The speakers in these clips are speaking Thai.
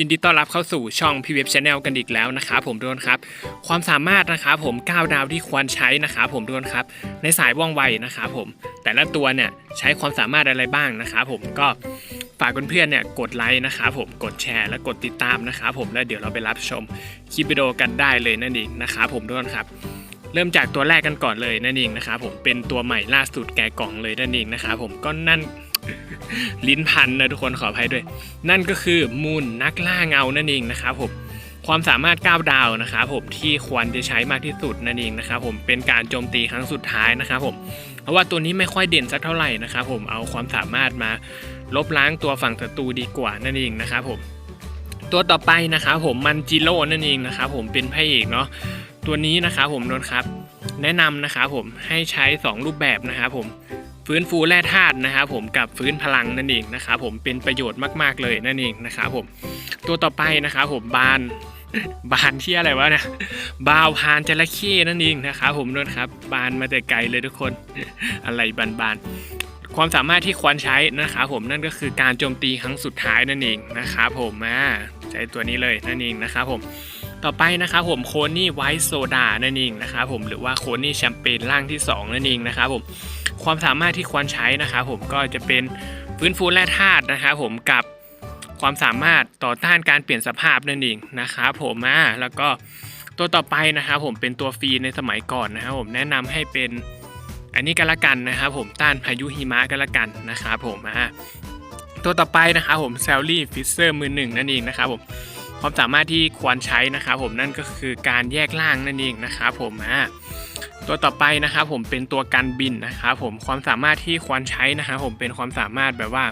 ยินดีต้อนรับเข้าสู่ช่องพีเว็บชาแนลกันอีกแล้วนะครับผมทุกคนครับ ความสามารถนะครับผม9ดาวที่ควรใช้นะครับผมทุกคนครับ ในสายว่องไวนะครับผม แต่ละตัวเนี่ยใช้ความสามารถอะไรบ้างนะครับผมก็ฝากเพื่อนๆเนี่ยกดไลค์นะครับผมกดแชร์และกดติดตามนะครับผมแล้วเดี๋ยวเราไปรับชมคลิปวิดีโอกันได้เลยนั่นเองนะครับผมทุกคนครับ เริ่มจากตัวแรกกันก่อนเลยนั่นเองนะครับผมเป็นตัวใหม่ล่าสุดแกะกล่องเลยนั่นเองนะครับผมก็นั่น ลิ้นพันนะทุกคนขออภัยด้วย นั่นก็คือมูลนักล่าเงานั่นเองนะครับผมความสามารถ 9 ดาวนะครับผมที่ควรจะใช้มากที่สุดนั่นเองนะครับผมเป็นการโจมตีครั้งสุดท้ายนะครับผมเพราะว่าตัวนี้ไม่ค่อยเด่นสักเท่าไหร่นะครับผมเอาความสามารถมาลบล้างตัวฝั่งศัตรูดีกว่านั่นเองนะครับผมตัวต่อไปนะครับผมมันจิโร่นั่นเองนะครับผมเป็นพระเอกเนาะตัวนี้นะครับผมนนครับ แนะนำนะครับผมให้ใช้ 2 รูปแบบนะครับผม ฟื้นฟูแร่ธาตุนะครับผมกับฟื้นพลังนั่นเองนะครับผมเป็นประโยชน์มากๆเลยนั่นเองนะครับผมตัวต่อไปนะครับผมบานบานที่อะไรวะเนี่ยบาวพานจระเข้นั่นเองนะครับผมด้วยครับบานมาแต่ไกลเลยทุกคนอะไรบานบานความสามารถที่ควรใช้นะครับผมนั่นก็คือการโจมตีครั้งสุดท้ายนั่นเองนะครับผมอ่าใช้ตัวนี้เลยนั่นเองนะครับผมต่อไปนะครับผมโคนี่ไวท์โซดานั่นเองนะครับผมหรือว่าโคนี่แชมเปญร่างที่สองนั่นเองนะครับผม ความสามารถที่ควรใช้นะครับผมก็จะเป็นฟื้นฟูแร่ธาตุนะครับผมกับความสามารถต่อต้านการเปลี่ยนสภาพนั่นเองนะครับผมอ่าแล้วก็ตัวต่อไปนะครับผมเป็นตัวฟรีในสมัยก่อนนะครับผมแนะนำให้เป็นอันนี้กันละกันนะครับผมต้านพายุหิมะกันละกันนะครับผมอ่าตัวต่อไปนะครับผมเซลลี่ฟิสเซอร์มือหนึ่งนั่นเองนะครับผมความสามารถที่ควรใช้นะครับผมนั่นก็คือการแยกล่างนั่นเองนะครับผมอ่า ตัวต่อไปนะครับผมเป็นตัวกันบินนะครับผมความสามารถที่ควรใช้นะครับผมเป็นความสามารถแบบว่า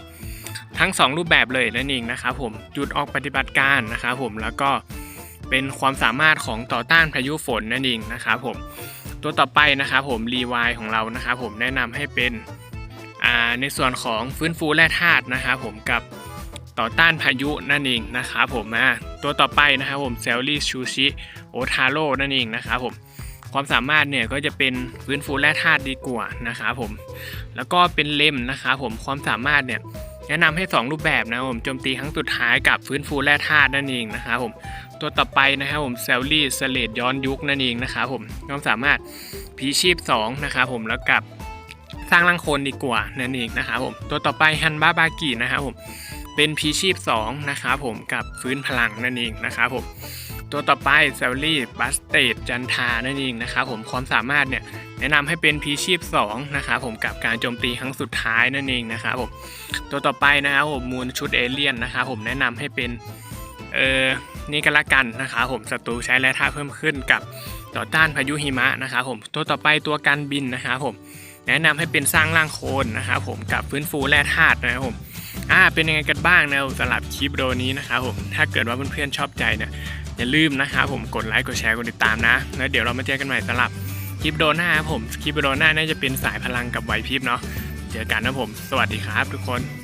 ทั้ง 2 รูปแบบเลยนั่นเองนะครับผมจุดออกปฏิบัติการนะครับผมแล้วก็เป็นความสามารถของต่อต้านพายุฝนนั่นเองนะครับผมตัวต่อไปนะครับผมรีวายของเรานะครับผมแนะนำให้เป็นในส่วนของฟื้นฟูแร่ธาตุนะครับผมกับต่อต้านพายุนั่นเองนะครับผมตัวต่อไปนะครับผมเซลลี่ชูชิโอทาโร่นั่นเองนะครับผม ความสามารถเนี่ยก็จะเป็นฟื้นฟูแร่ธาตุดีกว่านะครับผม แล้วก็เป็นเล่มนะครับผมความสามารถเนี่ยแนะนำให้ 2 รูปแบบนะครับผมโจมตีครั้งสุดท้ายกับฟื้นฟูแร่ธาตุนั่นเองนะครับผมตัวต่อไปนะครับผมเซลลี่สเลดย้อนยุคนั่นเองนะครับผมความสามารถพีชีพ2นะครับผมแล้วกับสร้างร่างโคนดีกว่านั่นเองนะครับผมตัวต่อไปฮันบาบากินะครับผมเป็นพีชีพ2นะครับผมกับฟื้นพลังนั่นเองนะครับผม ตัวต่อไปเซลลี่บัสเตดจันทานั่นเองนะครับผมความสามารถเนี่ยแนะนำให้เป็นพีชีพ2นะครับผมกับการโจมตีครั้งสุดท้ายนั่นเองนะครับผมตัวต่อไปนะครับผมมูลชุดเอเลี่ยนนะครับผมแนะนำให้เป็นเออนี่ก็ล้วกันนะครับผมศัตรูใช้แร่ธาตุเพิ่มขึ้นกับต่อต้านพายุหิมะนะครับผมตัวต่อไปตัวการบินนะครับผมแนะนำให้เป็นสร้างร่างโคนนะครับผมกับฟื้นฟูแร่ธาตุนะครับผม อ่าเป็นยังไงกันบ้างนะสำหรับคลิปโดนี้นะครับผมถ้าเกิดว่าเพื่อนๆชอบใจเนี่ยอย่าลืมนะครับผมกดไลค์กดแชร์กดติดตามนะแล้วเดี๋ยวเรามาเจอกันใหม่สำหรับคลิปโดหน้าครับผมคลิปโดหน้าน่าจะเป็นสายพลังกับไหวพริบเนาะเจอกันนะผม สวัสดีครับทุกคน